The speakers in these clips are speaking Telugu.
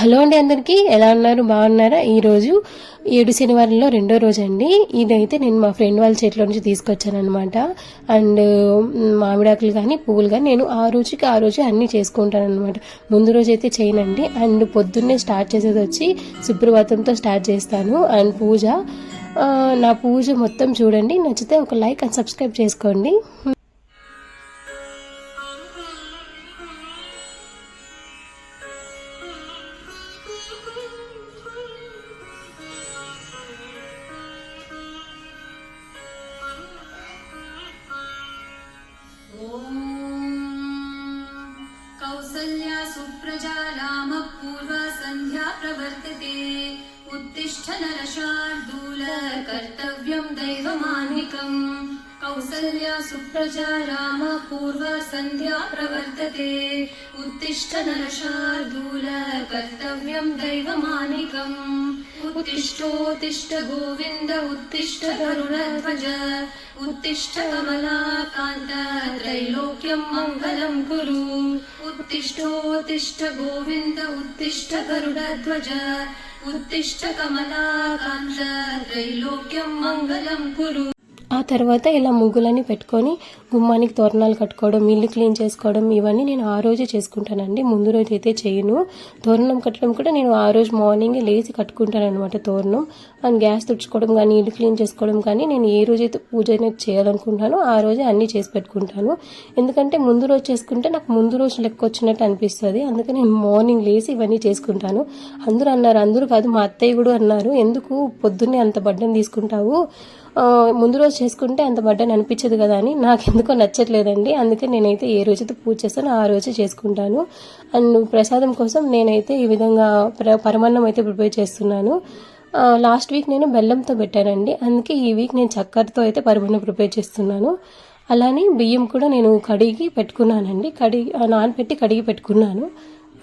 హలో అండి అందరికీ. ఎలా ఉన్నారు? బాగున్నారా? ఈరోజు ఏడు శనివారంలో రెండో రోజు అండి ఇదైతే నేను మా ఫ్రెండ్ వాళ్ళ చేతిలో నుంచి తీసుకొచ్చాను అనమాట అండ్ మామిడాకులు కానీ పువ్వులు కానీ నేను ఆ రోజుకి ఆ రోజు అన్నీ చేసుకుంటాను అనమాట ముందు రోజు అయితే చేయనండి. అండ్ పొద్దున్నే స్టార్ట్ చేసేది వచ్చి సుప్రభాతంతో స్టార్ట్ చేస్తాను. అండ్ పూజ. నా పూజ మొత్తం చూడండి. నచ్చితే ఒక లైక్ అండ్ సబ్స్క్రైబ్ చేసుకోండి. प्रवर्तते। उत्तिष्ठ नरशार्दूल कर्तव्यं दैवमानिकम्। कौसल्या सुप्रजा राम पूर्वा सन्ध्या प्रवर्तते। उत्तिष्ठ नरशार्दूल कर्तव्यं दैवमानिकम्। उत्तिष्ठोत्तिष्ठ गोविन्द उत्तिष्ठ कमलाकान्त त्रैलोक्यं मङ्गलं कुरु उत्तिष्ठोत्तिष्ठ गोविन्द उत्तिष्ठ गरुडध्वज उत्तिष्ठ कमलाकान्त त्रैलोक्यं मङ्गलं कुरु ఆ తర్వాత ఇలా ముగ్గులని పెట్టుకొని గుమ్మానికి తోరణాలు కట్టుకోవడం ఇల్లు క్లీన్ చేసుకోవడం ఇవన్నీ నేను ఆ రోజే చేసుకుంటానండి. ముందు రోజు అయితే చేయను. తోరణం కట్టడం కూడా నేను ఆ రోజు మార్నింగ్ లేచి కట్టుకుంటాను అనమాట తోరణం. అండ్ గ్యాస్ తుడుచుకోవడం కానీ ఇల్లు క్లీన్ చేసుకోవడం కానీ నేను ఏ రోజైతే పూజ అనేది చేయాలనుకుంటానో ఆ రోజే అన్నీ చేసి పెట్టుకుంటాను. ఎందుకంటే ముందు రోజు చేసుకుంటే నాకు ముందు రోజు లెక్క వచ్చినట్టు అనిపిస్తుంది. అందుకని నేను మార్నింగ్ లేచి ఇవన్నీ చేసుకుంటాను. అందరూ అన్నారు అందరూ కాదు మా అత్తయ్య కూడా అన్నారు ఎందుకు పొద్దున్నే అంత బడ్డను తీసుకుంటావు? ముందు రోజు చేసుకుంటే అంత బడ్డని అనిపించదు కదా అని. నాకు ఎందుకో నచ్చట్లేదండి. అందుకే నేనైతే ఏ రోజైతే పూజ చేస్తానో ఆ రోజే చేసుకుంటాను. అండ్ ప్రసాదం కోసం నేనైతే ఈ విధంగా ప్ర పరమాన్నం అయితే ప్రిపేర్ చేస్తున్నాను. లాస్ట్ వీక్ నేను బెల్లంతో పెట్టానండి. అందుకే ఈ వీక్ నేను చక్కెరతో అయితే పరమాన్నం ప్రిపేర్ చేస్తున్నాను. అలానే బియ్యం కూడా నేను కడిగి పెట్టుకున్నానండి. కడిగి నానబెట్టి కడిగి పెట్టుకున్నాను.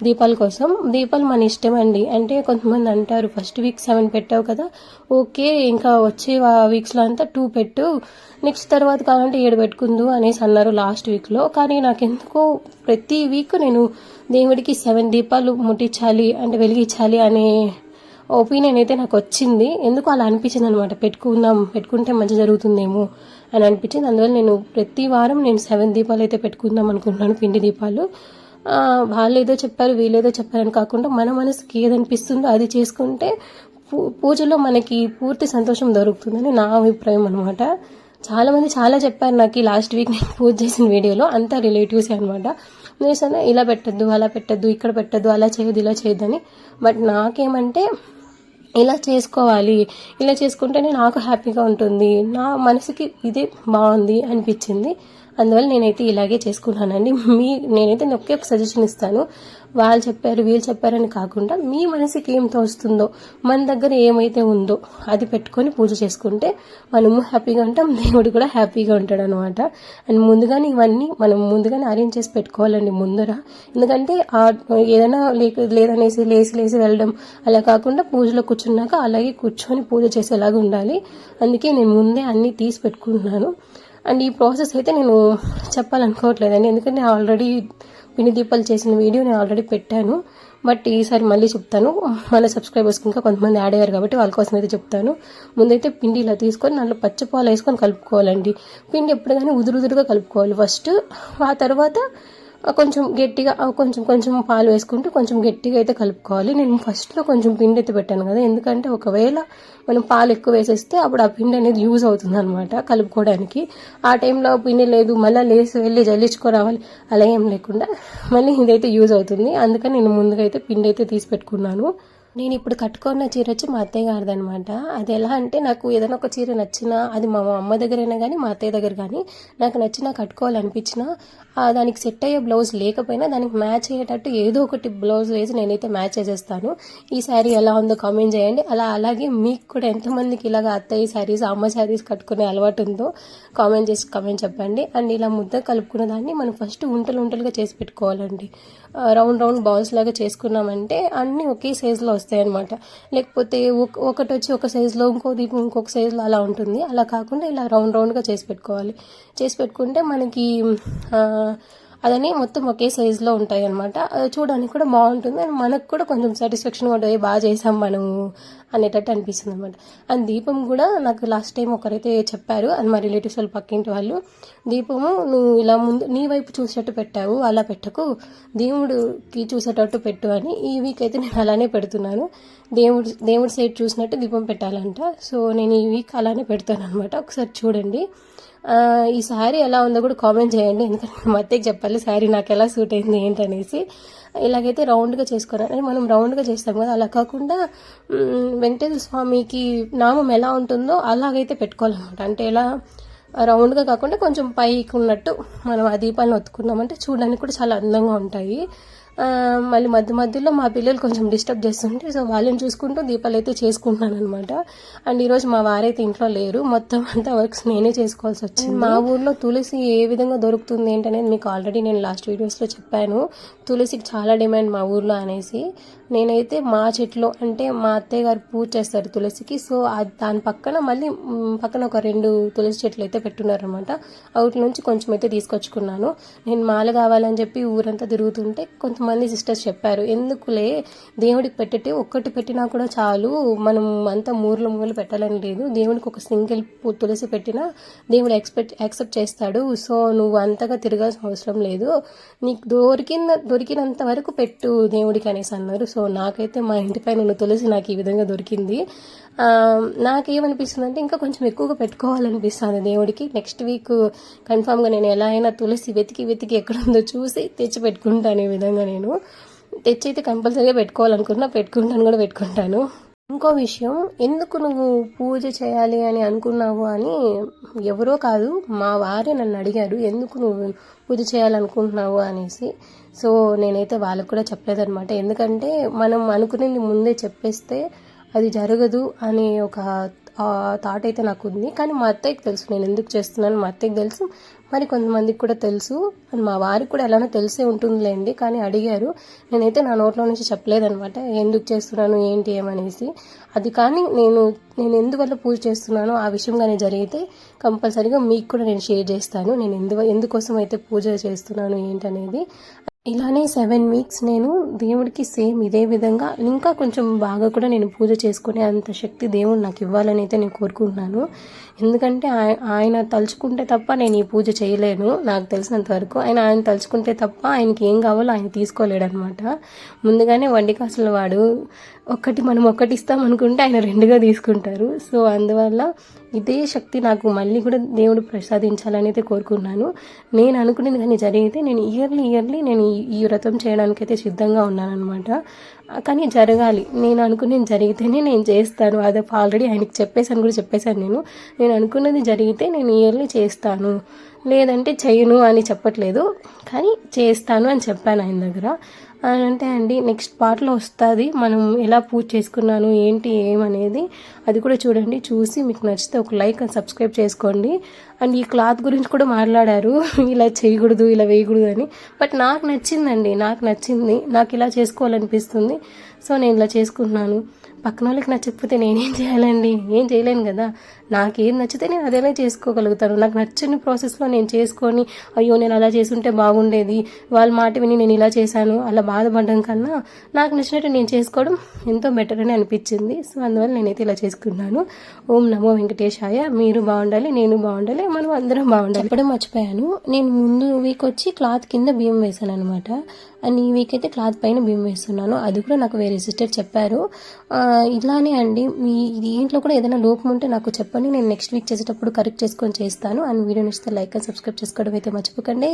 దీపాల కోసం. దీపాలు మన ఇష్టం అండి. అంటే కొంతమంది అంటారు ఫస్ట్ వీక్ సెవెన్ పెట్టావు కదా ఓకే ఇంకా వచ్చే వీక్స్లో అంతా టూ పెట్టు. నెక్స్ట్ తర్వాత కావాలంటే ఏడు పెట్టుకుందు అనేసి అన్నారు లాస్ట్ వీక్లో. కానీ నాకెందుకో ప్రతి వీక్ నేను దేవుడికి సెవెన్ దీపాలు ముట్టించాలి అంటే వెలిగించాలి అనే ఒపీనియన్ అయితే నాకు వచ్చింది. ఎందుకు అలా అనిపించింది అనమాట పెట్టుకుందాం పెట్టుకుంటే మంచి జరుగుతుందేమో అని అనిపించింది. అందువల్ల నేను ప్రతి వారం నేను సెవెన్ దీపాలు అయితే పెట్టుకుందాం అనుకుంటున్నాను పిండి దీపాలు. వాళ్ళు ఏదో చెప్పారు వీళ్ళేదో చెప్పారని కాకుండా మన మనసుకి ఏదనిపిస్తుందో అది చేసుకుంటే పూ- పూజలో మనకి పూర్తి సంతోషం దొరుకుతుందని నా అభిప్రాయం అనమాట చాలామంది చాలా చెప్పారు నాకు లాస్ట్ వీక్ నేను పూజ చేసిన వీడియోలో అంతా రిలేటివ్స్ అనమాట నేను ఇలా పెట్టద్దు అలా పెట్టద్దు ఇక్కడ పెట్టద్దు అలా చేయొద్దు ఇలా చేయొద్దని బట్ నాకేమంటే ఇలా చేసుకోవాలి ఇలా చేసుకుంటేనే నాకు హ్యాపీగా ఉంటుంది నా మనసుకి ఇదే బాగుంది అనిపించింది. అందువల్ల నేనైతే ఇలాగే చేసుకున్నానండి మీ నేనైతే ఒకే ఒక సజెషన్ ఇస్తాను. వాళ్ళు చెప్పారు వీళ్ళు చెప్పారని కాకుండా మీ మనసుకి ఏం తోస్తుందో మన దగ్గర ఏమైతే ఉందో అది పెట్టుకొని పూజ చేసుకుంటే మనము హ్యాపీగా ఉంటాం దేవుడు కూడా హ్యాపీగా ఉంటాడు అనమాట అండ్ ముందుగానే ఇవన్నీ మనం ముందుగానే అరేంజ్ చేసి పెట్టుకోవాలండి ముందర. ఎందుకంటే ఏదైనా లేక లేదనేసి లేసి లేసి వెళ్ళడం అలా కాకుండా పూజలో కూర్చున్నాక అలాగే కూర్చొని పూజ చేసేలాగా ఉండాలి. అందుకే నేను ముందే అన్నీ తీసి పెట్టుకుంటున్నాను. అండ్ ఈ ప్రాసెస్ అయితే నేను చెప్పాలనుకోవట్లేదండి. ఎందుకంటే ఆల్రెడీ పిండి దీపాలు చేసిన వీడియో నేను ఆల్రెడీ పెట్టాను. బట్ ఈసారి మళ్ళీ చెప్తాను. మళ్ళీ సబ్స్క్రైబర్స్కి ఇంకా కొంతమంది యాడ్ అయ్యారు కాబట్టి వాళ్ళ కోసం అయితే చెప్తాను. ముందైతే పిండి ఇలా తీసుకొని దాంట్లో పచ్చిపాలు వేసుకొని కలుపుకోవాలండి. పిండి ఎప్పుడు కానీ ఉదురుదురుగా కలుపుకోవాలి ఫస్ట్. ఆ తర్వాత కొంచెం గట్టిగా కొంచెం కొంచెం పాలు వేసుకుంటూ కొంచెం గట్టిగా అయితే కలుపుకోవాలి. నేను ఫస్ట్లో కొంచెం పిండి అయితే పెట్టాను కదా ఎందుకంటే ఒకవేళ మనం పాలు ఎక్కువ వేసేస్తే అప్పుడు ఆ పిండి అనేది యూజ్ అవుతుంది అనమాట కలుపుకోవడానికి. ఆ టైంలో పిండి లేదు మళ్ళీ లేసి వెళ్ళి జల్లించుకోరావాలి అలా ఏం లేకుండా మళ్ళీ ఇదైతే యూజ్ అవుతుంది. అందుకని నేను ముందుగా అయితే పిండి అయితే తీసి పెట్టుకున్నాను. నేను ఇప్పుడు కట్టుకున్న చీర వచ్చి మా అత్తయ్య గారిది అనమాట అది ఎలా అంటే నాకు ఏదైనా ఒక చీర నచ్చినా అది మా అమ్మ దగ్గరైనా కానీ మా అత్తయ్య దగ్గర కానీ నాకు నచ్చినా కట్టుకోవాలనిపించినా దానికి సెట్ అయ్యే బ్లౌజ్ లేకపోయినా దానికి మ్యాచ్ అయ్యేటట్టు ఏదో ఒకటి బ్లౌజ్ వేసి నేనైతే మ్యాచ్ చేసేస్తాను. ఈ శారీ ఎలా ఉందో కామెంట్ చేయండి. అలా అలాగే మీకు కూడా ఎంతమందికి ఇలాగ అత్తయ్య శారీస్ అమ్మ శారీస్ కట్టుకునే అలవాటు ఉందో కామెంట్ చేసి కామెంట్ చెప్పండి. అండ్ ఇలా ముద్ద కలుపుకున్న దాన్ని మనం ఫస్ట్ ఉంటలు ఉంటలుగా చేసి పెట్టుకోవాలండి. రౌండ్ రౌండ్ బాల్స్ లాగా చేసుకున్నామంటే అన్నీ ఒకే సైజులో వస్తాయి. వస్తాయి అనమాట లేకపోతే ఒకటి వచ్చి ఒక సైజులో ఇంకో దీపం ఇంకొక సైజులో అలా ఉంటుంది. అలా కాకుండా ఇలా రౌండ్ రౌండ్గా చేసి పెట్టుకోవాలి. చేసి పెట్టుకుంటే మనకి అదని మొత్తం ఒకే సైజులో ఉంటాయి అనమాట అది చూడడానికి కూడా బాగుంటుంది. అండ్ మనకు కూడా కొంచెం సాటిస్ఫాక్షన్ ఉంటుంది. బాగా చేసాం మనము అనేటట్టు అనిపిస్తుంది అనమాట అండ్ దీపం కూడా నాకు లాస్ట్ టైం ఒకరైతే చెప్పారు. అండ్ మా రిలేటివ్స్ వాళ్ళు పక్కింటి వాళ్ళు. దీపము నువ్వు ఇలా ముందు నీ వైపు చూసేటట్టు పెట్టావు. అలా పెట్టకు. దేవుడికి చూసేటట్టు పెట్టు అని ఈ వీక్ అయితే నేను అలానే పెడుతున్నాను. దేవుడు దేవుడి సైడ్ చూసినట్టు దీపం పెట్టాలంట. సో నేను ఈ వీక్ అలానే పెడతాను అనమాట ఒకసారి చూడండి. ఈ శారీ ఎలా ఉందో కూడా కామెంట్ చేయండి. ఎందుకంటే మా చెప్పాలి శారీ నాకు ఎలా సూట్ అయింది ఏంటనేసి. ఇలాగైతే రౌండ్గా చేసుకున్నాను అంటే మనం రౌండ్గా చేస్తాం కదా అలా కాకుండా వెంకటేశ్వర స్వామికి నామం ఎలా ఉంటుందో అలాగైతే పెట్టుకోవాలన్నమాట. అంటే ఎలా రౌండ్గా కాకుండా కొంచెం పైకి ఉన్నట్టు మనం ఆ దీపాలను ఒత్తుకున్నామంటే చూడడానికి కూడా చాలా అందంగా ఉంటాయి. మళ్ళీ మధ్య మధ్యలో మా పిల్లలు కొంచెం డిస్టర్బ్ చేస్తుంటే సో వాళ్ళని చూసుకుంటూ దీపాలు అయితే చేసుకుంటున్నాను అనమాట అండ్ ఈరోజు మా వారైతే ఇంట్లో లేరు. మొత్తం అంతా వర్క్స్ నేనే చేసుకోవాల్సి వచ్చింది. మా ఊర్లో తులసి ఏ విధంగా దొరుకుతుంది ఏంటనేది మీకు ఆల్రెడీ నేను లాస్ట్ వీడియోస్లో చెప్పాను. తులసికి చాలా డిమాండ్ మా ఊర్లో అనేసి. నేనైతే మా చెట్లు అంటే మా అత్తయ్య గారు పూజ చేస్తారు తులసికి. సో దాని పక్కన మళ్ళీ పక్కన ఒక రెండు తులసి చెట్లు అయితే పెట్టున్నారనమాట అవుట్ నుంచి కొంచెం అయితే తీసుకొచ్చుకున్నాను. నేను మాల కావాలని చెప్పి ఊరంతా తిరుగుతుంటే కొంచెం మంది సిస్టర్స్ చెప్పారు ఎందుకులే? దేవుడికి పెట్టితే ఒక్కటి పెట్టినా కూడా చాలు. మనం అంతా మూర్లు మూలు పెట్టాలని లేదు. దేవుడికి ఒక సింగిల్ తులసి పెట్టినా దేవుడు ఎక్స్పెక్ట్ యాక్సెప్ట్ చేస్తాడు. సో నువ్వు అంతగా తిరగాల్సిన అవసరం లేదు. నీకు దొరికిన దొరికినంత వరకు పెట్టు దేవుడికి అనేసి అన్నారు. సో నాకైతే మా ఇంటి పైన ఉన్న తులసి నాకు ఈ విధంగా దొరికింది. నాకేమనిపిస్తుందంటే అంటే ఇంకా కొంచెం ఎక్కువగా పెట్టుకోవాలనిపిస్తుంది దేవుడికి. నెక్స్ట్ వీక్ కన్ఫామ్గా నేను ఎలా అయినా తులసి వెతికి వెతికి ఎక్కడ ఉందో చూసి తెచ్చి పెట్టుకుంటాను ఈ విధంగా నేను. తెచ్చి అయితే కంపల్సరీగా పెట్టుకోవాలనుకున్నా పెట్టుకుంటాను కూడా పెట్టుకుంటాను. ఇంకో విషయం ఎందుకు నువ్వు పూజ చేయాలి అని అనుకున్నావు అని ఎవరో కాదు మా వారే నన్ను అడిగారు ఎందుకు నువ్వు పూజ చేయాలనుకుంటున్నావు అనేసి. సో నేనైతే వాళ్ళకు కూడా చెప్పలేదన్నమాట. ఎందుకంటే మనం అనుకునేది ముందే చెప్పేస్తే అది జరగదు అనే ఒక థాట్ అయితే నాకు ఉంది. కానీ మా అత్తయ్యకి తెలుసు నేను ఎందుకు చేస్తున్నాను మా అత్తయ్యకి తెలుసు. మరి కొంతమందికి కూడా తెలుసు. అండ్ మా వారికి కూడా ఎలానో తెలిసే ఉంటుందిలేండి. కానీ అడిగారు. నేనైతే నా నోట్లో నుంచి చెప్పలేదనమాట. ఎందుకు చేస్తున్నాను ఏంటి ఏమనేసి. అది కానీ నేను నేను ఎందువల్ల పూజ చేస్తున్నానో ఆ విషయం కానీ జరిగితే కంపల్సరీగా మీకు కూడా నేను షేర్ చేస్తాను. నేను ఎందు ఎందుకోసం అయితే పూజ చేస్తున్నాను ఏంటనేది. ఇలానే సెవెన్ వీక్స్ నేను దేవుడికి సేమ్ ఇదే విధంగా ఇంకా కొంచెం బాగా కూడా నేను పూజ చేసుకునే అంత శక్తి దేవుడు నాకు ఇవ్వాలని అయితే నేను కోరుకుంటున్నాను. ఎందుకంటే ఆయన తలుచుకుంటే తప్ప నేను ఈ పూజ చేయలేను నాకు తెలిసినంత వరకు. ఆయన ఆయన తలుచుకుంటే తప్ప ఆయనకి ఏం కావాలో ఆయన తీసుకోలేడనమాట ముందుగానే వండి కాసుల వాడు ఒక్కటి మనం ఒక్కటి ఇస్తాం అనుకుంటే ఆయన రెండుగా తీసుకుంటారు. సో అందువల్ల ఇదే శక్తి నాకు మళ్ళీ కూడా దేవుడు ప్రసాదించాలని అయితే కోరుకున్నాను. నేను అనుకునేది కానీ జరిగితే నేను ఇయర్లీ ఇయర్లీ నేను ఈ- వ్రతం చేయడానికి అయితే సిద్ధంగా ఉన్నానమాట కానీ జరగాలి. నేను అనుకున్నది జరిగితేనే నేను చేస్తాను. అది ఆల్రెడీ ఆయనకి చెప్పేసాను కూడా చెప్పేశాను నేను. నేను అనుకున్నది జరిగితే నేను ఇయర్లీ చేస్తాను. లేదంటే చేయను అని చెప్పట్లేదు. కానీ చేస్తాను అని చెప్పాను ఆయన దగ్గర. అని అంటే అండి నెక్స్ట్ పార్ట్లో వస్తుంది మనం ఎలా పూజ చేసుకున్నాను ఏంటి ఏమనేది అది కూడా చూడండి చూసి మీకు నచ్చితే ఒక లైక్ అండ్ సబ్స్క్రైబ్ చేసుకోండి. అండ్ ఈ క్లాత్ గురించి కూడా మాట్లాడారు ఇలా చేయకూడదు ఇలా వేయకూడదు అని. బట్ నాకు నచ్చిందండి నాకు నచ్చింది నాకు ఇలా చేసుకోవాలనిపిస్తుంది. సో నేను ఇలా చేసుకుంటున్నాను. పక్కన వాళ్ళకి నచ్చకపోతే నేనేం చేయాలండి? ఏం చేయలేను కదా? నాకేం నచ్చితే నేను అదేలా చేసుకోగలుగుతాను. నాకు నచ్చని ప్రాసెస్లో నేను చేసుకొని అయ్యో నేను అలా చేసుంటే బాగుండేది. వాళ్ళ మాట విని నేను ఇలా చేశాను అలా బాధపడడం కన్నా నాకు నచ్చినట్టు నేను చేసుకోవడం ఎంతో బెటర్ అని అనిపించింది. సో అందువల్ల నేనైతే ఇలా చేసుకున్నాను. ఓం నమో వెంకటేశాయ. మీరు బాగుండాలి నేను బాగుండాలి మనం అందరం బాగుండాలి. చెప్పడం మర్చిపోయాను. నేను ముందు వీక్ వచ్చి క్లాత్ కింద బియ్యం వేసాను అనమాట అండ్ ఈ వీక్ అయితే క్లాత్ పైన బియ్యం వేస్తున్నాను. అది కూడా నాకు వేరే సిస్టర్ చెప్పారు. ఇలానే అండి. మీ దీంట్లో కూడా ఏదైనా లోపం ఉంటే నాకు చెప్పండి. నేను నెక్స్ట్ వీక్ చేసేటప్పుడు కరెక్ట్ చేసుకొని చేస్తాను. అండ్ వీడియో నచ్చితే లైక్ అండ్ సబ్స్క్రైబ్ చేసుకోవడం అయితే మర్చిపోకండి.